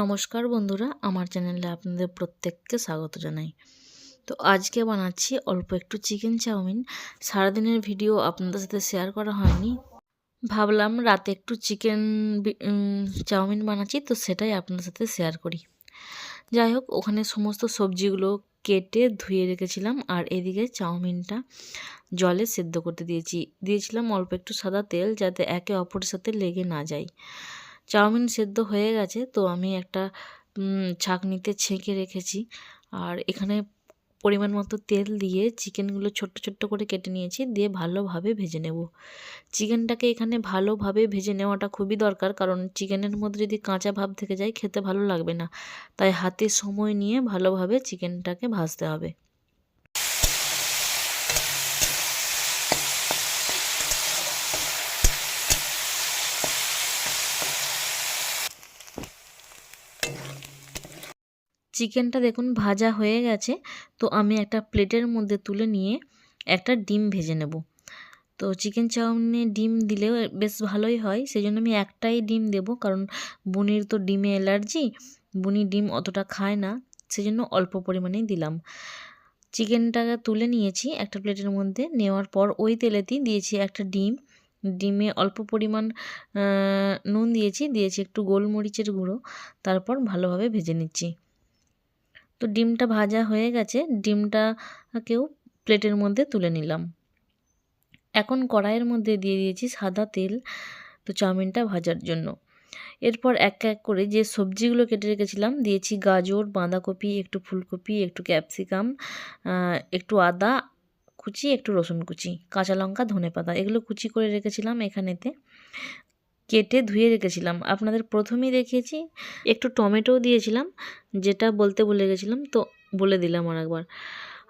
নমস্কার বন্ধুরা, আমার চ্যানেলে আপনাদের প্রত্যেককে স্বাগত জানাই। তো আজকে বানাচ্ছি অল্প একটু চিকেন চাউমিন। সারাদিনের ভিডিও আপনাদের সাথে শেয়ার করা হয়নি। ভাবলাম রাতে একটু চিকেন চাউমিন বানাচ্ছি, তো সেটাই আপনাদের সাথে শেয়ার করি। যাই হোক, ওখানে সমস্ত সবজিগুলো কেটে ধুয়ে রেখেছিলাম, আর এদিকে চাউমিনটা জলে সেদ্ধ করতে দিয়েছি। দিয়েছিলাম অল্প একটু সাদা তেল, যাতে একে অপরের সাথে লেগে না যায়। চাউমিন সেদ্ধ হয়ে গেছে, তো আমি একটা ছাঁকনিতে ছেঁকে রেখেছি। আর এখানে পরিমাণ মতো তেল দিয়ে চিকেনগুলো ছোট্ট ছোট্ট করে কেটে নিয়েছি, দিয়ে ভালোভাবে ভেজে নেব। চিকেনটাকে এখানে ভালোভাবে ভেজে নেওয়াটা খুবই দরকার, কারণ চিকেনের মধ্যে যদি কাঁচা ভাব থেকে যায়, খেতে ভালো লাগবে না। তাই হাতে সময় নিয়ে ভালোভাবে চিকেনটাকে ভাজতে হবে। চিকেনটা দেখুন ভাজা হয়ে গেছে। তো আমি একটা প্লেটের মধ্যে তুলে নিয়ে একটা ডিম ভেজে নেব। তো চিকেন চাউমিনে ডিম দিলেও বেশ ভালোই হয়। সেই জন্য আমি একটাই ডিম দেব কারণ বুনির তো ডিমে অ্যালার্জি, বুনি ডিম অতটা খায় না। সেই জন্য অল্প পরিমাণেই দিলাম। চিকেনটাকে তুলে নিয়েছি একটা প্লেটের মধ্যে। নেওয়ার পর ওই তেলেতেই দিয়েছি একটা ডিম। ডিমে অল্প পরিমাণ নুন দিয়েছি। দিয়েছি একটু গোলমরিচের গুঁড়ো। তারপর ভালোভাবে ভেজে নিচ্ছি। তো ডিমটা ভাজা হয়ে গেছে। ডিমটাকেও প্লেটের মধ্যে তুলে নিলাম। এখন কড়াইয়ের মধ্যে দিয়ে দিয়েছি সাদা তেল, তো চাউমিনটা ভাজার জন্য। এরপর এক এক করে যে সবজিগুলো কেটে রেখেছিলাম, দিয়েছি গাজর, বাঁধাকপি, একটু ফুলকপি, একটু ক্যাপসিকাম একটু আদা কুচি, একটু রসুন কুচি, কাঁচা লঙ্কা ধনে পাতা এগুলো কুচি করে রেখেছিলাম এখানেতে। কেটে ধুয়ে রেখেছিলাম। আপনাদের প্রথমেই দেখিয়েছি, একটু টমেটোও দিয়েছিলাম, যেটা বলতে ভুলে গেছিলাম, তো বলে দিলাম আর একবার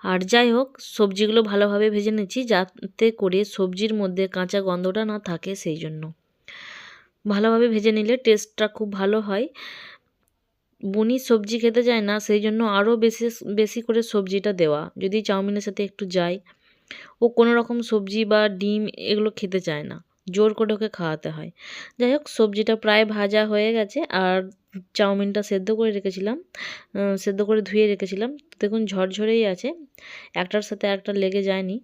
আর যাই হোক, সবজিগুলো ভালোভাবে ভেজে নিচ্ছি, যাতে করে সবজির মধ্যে কাঁচা গন্ধটা না থাকে সেই জন্য। ভালোভাবে ভেজে নিলে টেস্টটা খুব ভালো হয়। বুনি সবজি খেতে যায় না, সেই জন্য আরও বেশি বেশি করে সবজিটা দেওয়া। যদি চাউমিনের সাথে একটু যায়, ও কোনো রকম সবজি বা ডিম এগুলো খেতে চায় না। জোর করে ওকে খাওয়াতে হয়। যাই হোক, সবজিটা প্রায় ভাজা হয়ে গেছে আর চাউমিনটা সেদ্ধ করে রেখেছিলাম সেদ্ধ করে ধুয়ে রেখেছিলাম। দেখুন, ঝরঝরেই আছে, একটার সাথে একটা লেগে যায়নি।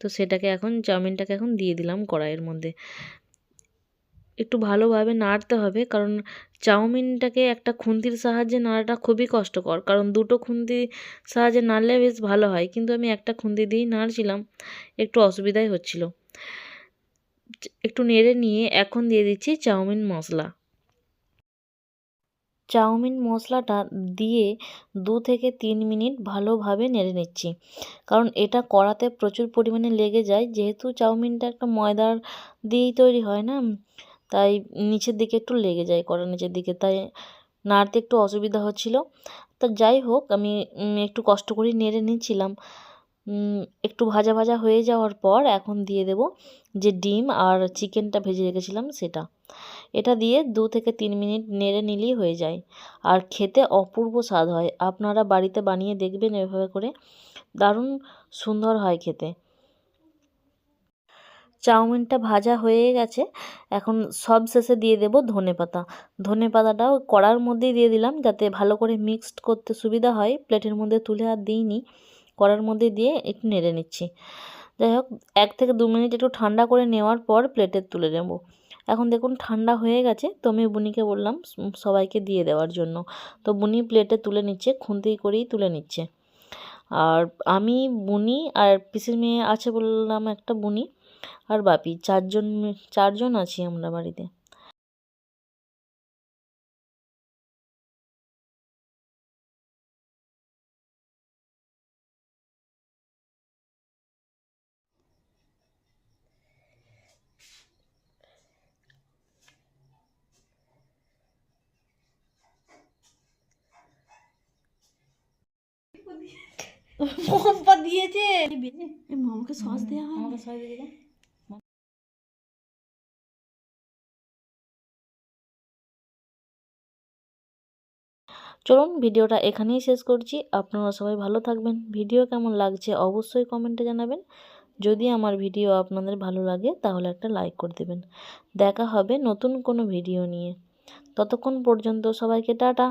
তো সেটাকে এখন, চাউমিনটাকে এখন দিয়ে দিলাম কড়াইয়ের মধ্যে। একটু ভালোভাবে নাড়তে হবে, কারণ চাউমিনটাকে একটা খুন্তির সাহায্যে নাড়াটা খুবই কষ্টকর। কারণ দুটো খুন্তি সাহায্যে নাড়লে বেশ ভালো হয়, কিন্তু আমি একটা খুন্তি দিয়েই নাড়ছিলাম, একটু অসুবিধাই হচ্ছিল। একটু নেড়ে নিয়ে এখন দিয়ে দিচ্ছি চাউমিন মশলা। চাউমিন মশলাটা দিয়ে দু থেকে তিন মিনিট ভালোভাবে নেড়ে নিচ্ছি। কারণ এটা কড়াতে প্রচুর পরিমাণে লেগে যায়। যেহেতু চাউমিনটা একটা ময়দার দিয়েই তৈরি হয় না, তাই নিচের দিকে একটু লেগে যায় কড়া নিচের দিকে, তাই নাড়তে একটু অসুবিধা হচ্ছিল। তা যাই হোক, আমি একটু কষ্ট করে নেড়ে নিচ্ছিলাম। একটু ভাজা ভাজা হয়ে যাওয়ার পর এখন দিয়ে দেব যে ডিম আর চিকেনটা ভেজে রেখেছিলাম সেটা। এটা দিয়ে দু থেকে তিন মিনিট নেড়ে নিলেই হয়ে যায়। আর খেতে অপূর্ব স্বাদ হয়। আপনারা বাড়িতে বানিয়ে দেখবেন এভাবে করে। দারুণ সুন্দর হয় খেতে। চাউমিনটা ভাজা হয়ে গেছে। এখন সব শেষে দিয়ে দেব ধনে পাতা। ধনে পাতাটাও কড়ার মধ্যেই দিয়ে দিলাম যাতে ভালো করে মিক্সড করতে সুবিধা হয়। প্লেটের মধ্যে তুলে আর দিইনি। কড়ার মধ্যে দিয়ে একটু নেড়ে নিচ্ছি। যাই হোক, এক থেকে দু মিনিট একটু ঠান্ডা করে নেওয়ার পর প্লেটে তুলে নেব। এখন দেখুন ঠান্ডা হয়ে গেছে, তো আমি বুনিকে বললাম সবাইকে দিয়ে দেওয়ার জন্য। তো বুনি প্লেটে তুলে নিচ্ছে, খুন্তি করেই তুলে নিচ্ছে। আর আমি বুনি আর পিসির মেয়ে আছে বললাম একটা বুনি আর বাপি, চারজন চারজন আছি আমরা বাড়িতে। মোমপা দিয়েছে। মামাকে সস দেওয়া হয়। আমাকে সবাই দিয়ে চলুন ভিডিওটা এখানেই শেষ করছি। আপনারা সবাই ভালো থাকবেন। ভিডিও কেমন লাগছে অবশ্যই কমেন্টে জানাবেন। যদি আমার ভিডিও আপনাদের ভালো লাগে তাহলে একটা লাইক করে দেবেন। দেখা হবে নতুন কোনো ভিডিও নিয়ে। ততক্ষণ পর্যন্ত সবাইকে টাটা।